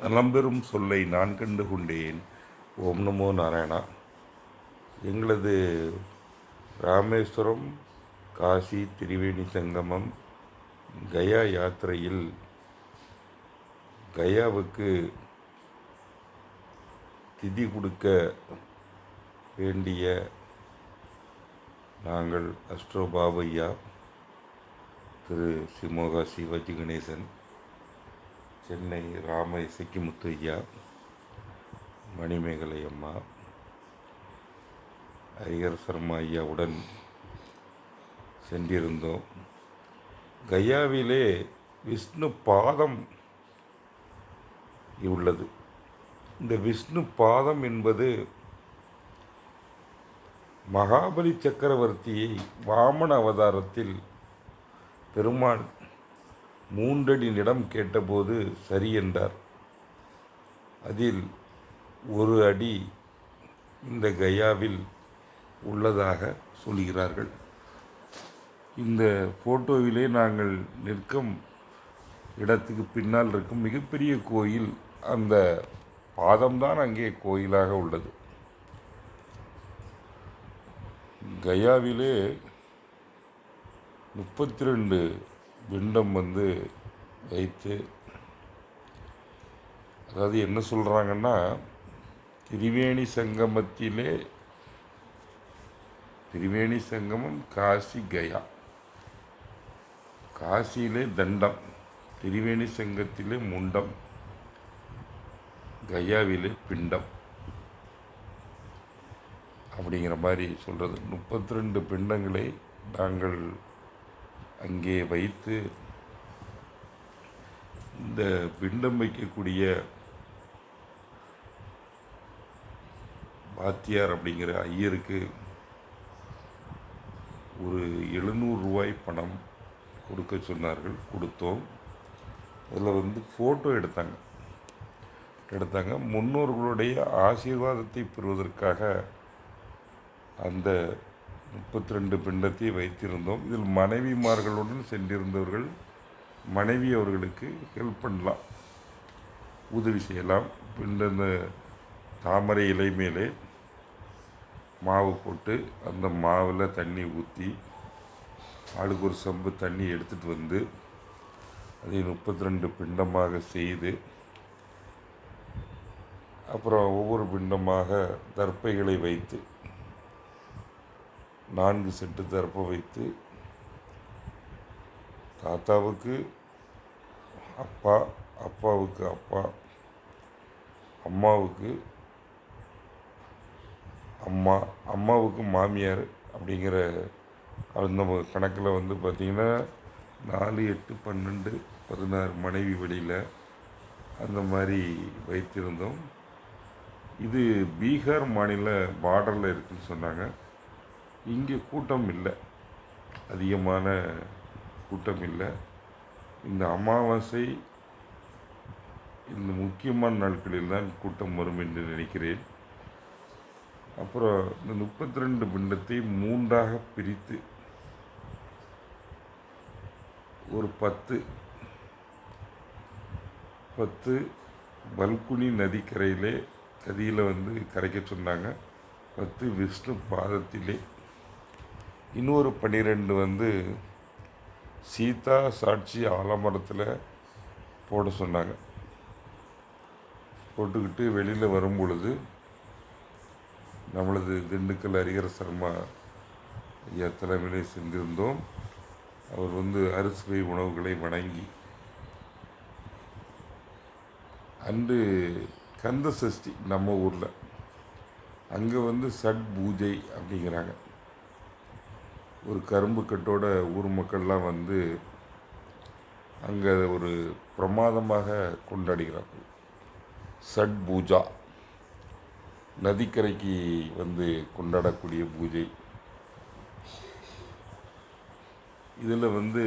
நலம்பெறும் சொல்லை நான் கண்டு கொண்டேன் ஓம் நமோ நாராயணா. எங்களது ராமேஸ்வரம் காசி திரிவேணி சங்கமம் கயா யாத்திரையில் கயாவுக்கு திதி கொடுக்க வேண்டிய நாங்கள் அஸ்ட்ரோ பாபையா திரு சிமோகா சிவாஜி கணேசன் சென்னை ராம இசக்கிமுத்து ஐயா மணிமேகலை அம்மா ஐயர் சர்மா ஐயாவுடன் சென்றிருந்தோம். கயாவிலே விஷ்ணு பாதம் உள்ளது. இந்த விஷ்ணு பாதம் என்பது மகாபலி சக்கரவர்த்தியை வாமன அவதாரத்தில் பெருமாள் மூன்றடி நிலம் கேட்டபோது சரி என்றார். அதில் ஒரு அடி இந்த கயாவில் உள்ளதாக சொல்கிறார்கள். இந்த ஃபோட்டோவிலே நாங்கள் நிற்கும் இடத்துக்கு பின்னால் இருக்கும் மிகப்பெரிய கோயில் அந்த பாதம்தான் அங்கே கோயிலாக உள்ளது. கயாவிலே முப்பத்தி ரெண்டு பிண்டம் வந்து வைத்து அதாவது என்ன சொல்கிறாங்கன்னா திரிவேணி சங்கமத்திலே திரிவேணி சங்கமம் காசி கயா. காசியிலே தண்டம் திரிவேணி சங்கத்திலே முண்டம் கயாவிலே பிண்டம். அப்படிங்கிற மாதிரி சொல்கிறது முப்பத்தி ரெண்டு பிண்டங்களை நாங்கள் அங்கே வைத்து இந்த பிண்டம் வைக்கக்கூடிய வாத்தியார் அப்படிங்கிற ஐயருக்கு ஒரு எழுநூறு ரூபாய் பணம் கொடுக்க சொன்னார்கள். கொடுத்தோம். அதில் வந்து ஃபோட்டோ எடுத்தாங்க. எடுத்தாங்க. முன்னோர்களுடைய ஆசீர்வாதத்தை பெறுவதற்காக அந்த முப்பத்தி ரெண்டு பிண்டத்தை வைத்திருந்தோம். இதில் மனைவிமார்களுடன் சென்றிருந்தவர்கள் மனைவி அவர்களுக்கு ஹெல்ப் பண்ணலாம். உதவி செய்யலாம். பிண்ட இந்த தாமரை இலை மேலே மாவு போட்டு அந்த மாவில் தண்ணி ஊற்றி ஆளுக்கு ஒரு சம்பு தண்ணி எடுத்துகிட்டு வந்து அதை முப்பத்தி ரெண்டு பிண்டமாக செய்து அப்புறம் ஒவ்வொரு பிண்டமாக தர்ப்பைகளை வைத்து நான்கு செட்டு தரப்ப வைத்து தாத்தாவுக்கு அப்பா அப்பாவுக்கு அப்பா அம்மாவுக்கு அம்மா அம்மாவுக்கு மாமியார் அப்படிங்கிற அந்த கணக்கில் வந்து பார்த்திங்கன்னா நாலு எட்டு பன்னெண்டு பதினாறு மனைவி வழியில் அந்த மாதிரி வைத்திருந்தோம். இது பீகார் மாநில பார்டரில் இருக்குதுன்னு சொன்னாங்க. இங்கே கூட்டம் இல்லை அதிகமான கூட்டம் இல்லை இந்த அமாவாசை இந்த முக்கியமான நாட்களில் தான் கூட்டம் வரும் என்று நினைக்கிறேன். அப்புறம் இந்த முப்பத்தி ரெண்டு பிண்டத்தை மூன்றாக பிரித்து ஒரு பத்து பத்து பல்குனி நதிக்கரையிலே கதியில் வந்து கரைக்க சொன்னாங்க. பத்து விஷ்ணு பாதத்திலே இன்னொரு பன்னிரெண்டு வந்து சீதா சாட்சி ஆலமரத்தில் போட சொன்னாங்க. போட்டுக்கிட்டு வெளியில் வரும் பொழுது நம்மளது திண்டுக்கல் ஹரிஹர சர்மா ஐயா தலைமையிலே சென்றிருந்தோம். அவர் வந்து அரிசுவை உணவுகளை வணங்கி அன்று கந்த சஷ்டி நம்ம ஊரில் அங்கே வந்து சட் பூஜை அப்படிங்கிறாங்க. ஒரு கரும்பு கட்டோட ஊர் மக்கள்லாம் வந்து அங்கே ஒரு பிரமாதமாக கொண்டாடுகிறார்கள். சட் பூஜா. நதிக்கரைக்கு வந்து கொண்டாடக்கூடிய பூஜை. இதில் வந்து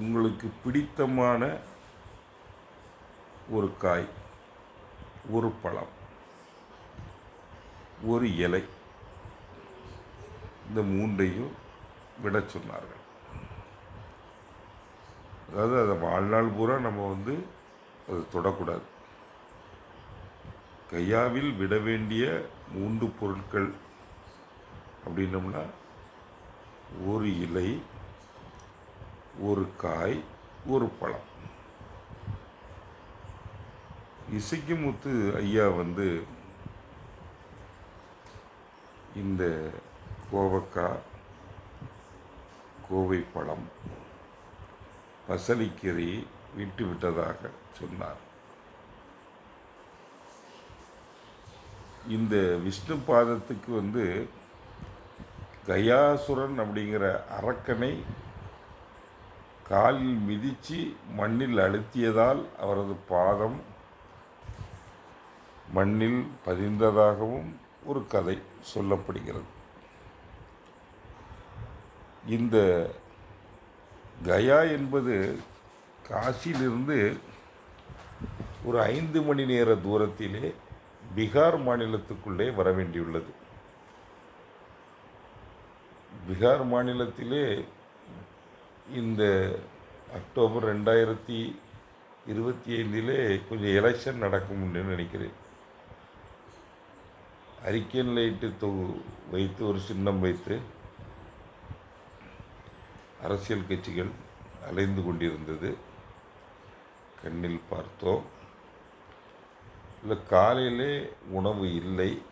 உங்களுக்கு பிடித்தமான ஒரு காய் ஒரு பழம் ஒரு இலை இந்த மூன்றையும் விட சொன்னார்கள். அதாவது அதை வாழ்நாள் பூரா நம்ம வந்து அதை தொடக்கூடாது. கையாவில் விட வேண்டிய மூன்று பொருட்கள் அப்படின்னம்னா ஒரு இலை ஒரு காய் ஒரு பழம். இசைக்குமுத்து ஐயா வந்து இந்த கோவக்காய் கோவை பழம் பசலிக்கீரை விட்டு விட்டதாக சொன்னார். இந்த விஷ்ணு பாதத்துக்கு வந்து கயாசுரன் அப்படிங்கிற அரக்கனை காலில் மிதித்து மண்ணில் அழுத்தியதால் அவரது பாதம் மண்ணில் பதிந்ததாகவும் ஒரு கதை சொல்லப்படுகிறது. இந்த கயா என்பது காசியிலிருந்து ஒரு ஐந்து மணி நேர தூரத்திலே பீகார் மாநிலத்துக்குள்ளே வர வேண்டியுள்ளது. பீகார் மாநிலத்திலே இந்த அக்டோபர் ரெண்டாயிரத்தி இருபத்தி ஐந்திலே கொஞ்சம் எலெக்ஷன் நடக்கும்னு நினைக்கிறேன். அரிக்கன் லைட்டு தொகு வைத்து ஒரு சின்னம் வைத்து அரசியல் கட்சிகள் அலைந்து கொண்டிருந்தது. கண்ணில் பார்த்தோம். இல்லை காலையிலே உணவு இல்லை.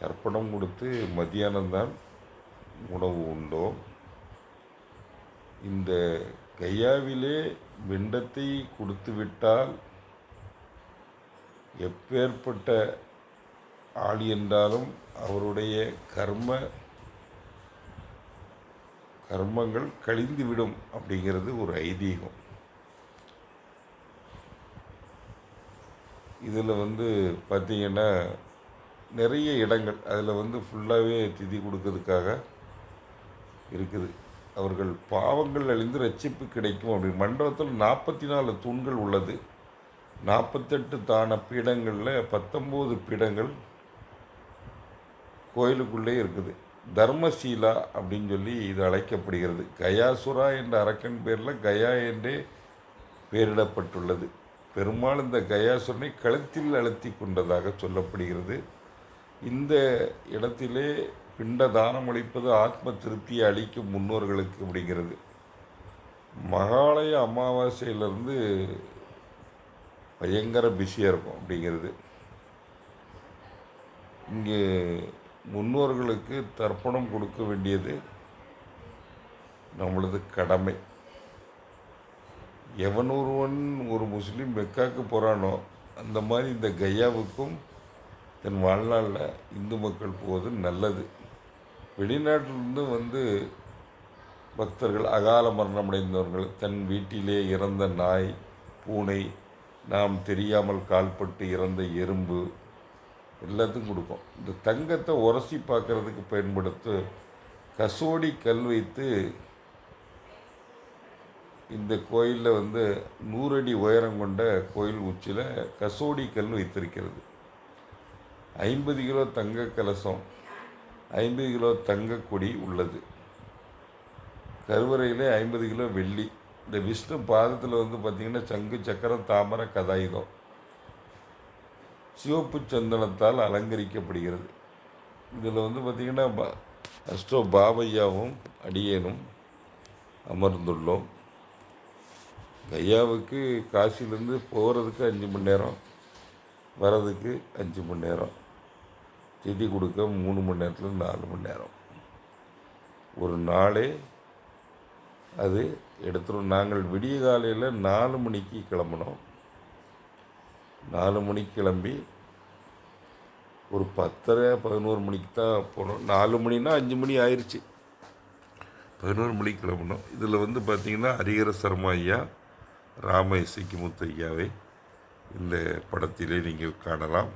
தர்ப்பணம் கொடுத்து மத்தியானம்தான் உணவு உண்டோம். இந்த கையாவிலே வெண்டத்தை கொடுத்து விட்டால் எப்பேற்பட்ட ஆள் என்றாலும் அவருடைய கர்ம கர்மங்கள் கழிந்துவிடும் அப்படிங்கிறது ஒரு ஐதீகம். இதில் வந்து பார்த்திங்கன்னா நிறைய இடங்கள் அதில் வந்து ஃபுல்லாகவே திதி கொடுக்கறதுக்காக இருக்குது. அவர்கள் பாவங்கள் அழிந்து ரட்சிப்பு கிடைக்கும் அப்படி. மண்டபத்தில் நாற்பத்தி நாலு தூண்கள் உள்ளது. நாற்பத்தெட்டு தான பீடங்களில் பத்தொம்போது பீடங்கள் கோயிலுக்குள்ளே இருக்குது. தர்மசீலா அப்படின்னு சொல்லி இது அழைக்கப்படுகிறது. கயாசுரா என்ற அரக்கன் பேரில் கயா என்றே பெயரிடப்பட்டுள்ளது. பெருமாள் இந்த கயாசுரனை கழுத்தில் அழுத்தி கொண்டதாக சொல்லப்படுகிறது. இந்த இடத்திலே பிண்ட தானம் அளிப்பது ஆத்ம திருப்தியை அளிக்கும் முன்னோர்களுக்கு அப்படிங்கிறது மகாலய அமாவாசையிலேருந்து பயங்கர பிஸியாக இருக்கும் அப்படிங்கிறது. இங்கே முன்னோர்களுக்கு தர்ப்பணம் கொடுக்க வேண்டியது நம்மளது கடமை. எவன் ஒருவன் ஒரு முஸ்லீம் மெக்காவுக்கு போகிறானோ அந்த மாதிரி இந்த கையாவுக்கும் தன் வாழ்நாளில் இந்து மக்கள் போவது நல்லது. வெளிநாட்டிலிருந்து வந்து பக்தர்கள் அகால மரணமடைந்தவர்கள் தன் வீட்டிலே இறந்த நாய் பூனை நாம் தெரியாமல் கால்பட்டு இறந்த எறும்பு எல்லாத்துக்கும் கொடுக்கும். இந்த தங்கத்தை உரசி பார்க்குறதுக்கு பயன்படுத்த கசோடி கல் வைத்து இந்த கோயிலில் வந்து நூறடி உயரம் கொண்ட கோயில் உச்சியில் கசோடி கல் வைத்திருக்கிறது. ஐம்பது கிலோ தங்க கலசம் ஐம்பது கிலோ தங்க கொடி உள்ளது. கருவறையிலே ஐம்பது கிலோ வெள்ளி. இந்த விஷ்ணு பாதத்தில் வந்து பார்த்திங்கன்னா சங்கு சக்கரம் தாமரை கதாயுதம். சிவப்பு சந்தனத்தால் அலங்கரிக்கப்படுகிறது. இதில் வந்து பார்த்திங்கன்னா ப அஸ்டோ பாபையாவும் அடியேனும் அமர்ந்துள்ளோம். கையாவுக்கு காசிலேருந்து போகிறதுக்கு அஞ்சு மணி நேரம் வர்றதுக்கு அஞ்சு மணி நேரம் திதி கொடுக்க மூணு மணி நேரத்தில் நாலு மணி நேரம். ஒரு நாளே அது எடுத்துரும். நாங்கள் விடிய காலையில் நாலு மணிக்கு கிளம்பினோம். நாலு மணிக்கு கிளம்பி ஒரு பத்தரை பதினோரு மணிக்கு தான் போனோம். நாலு மணினா அஞ்சு மணி ஆயிடுச்சு பதினோரு மணிக்கு கிளம்பினோம். இதில் வந்து பார்த்திங்கன்னா ஹரிகர சர்மா ஐயா ராம இசைக்கு முத்தையாவை இந்த படத்திலே நீங்கள் காணலாம்.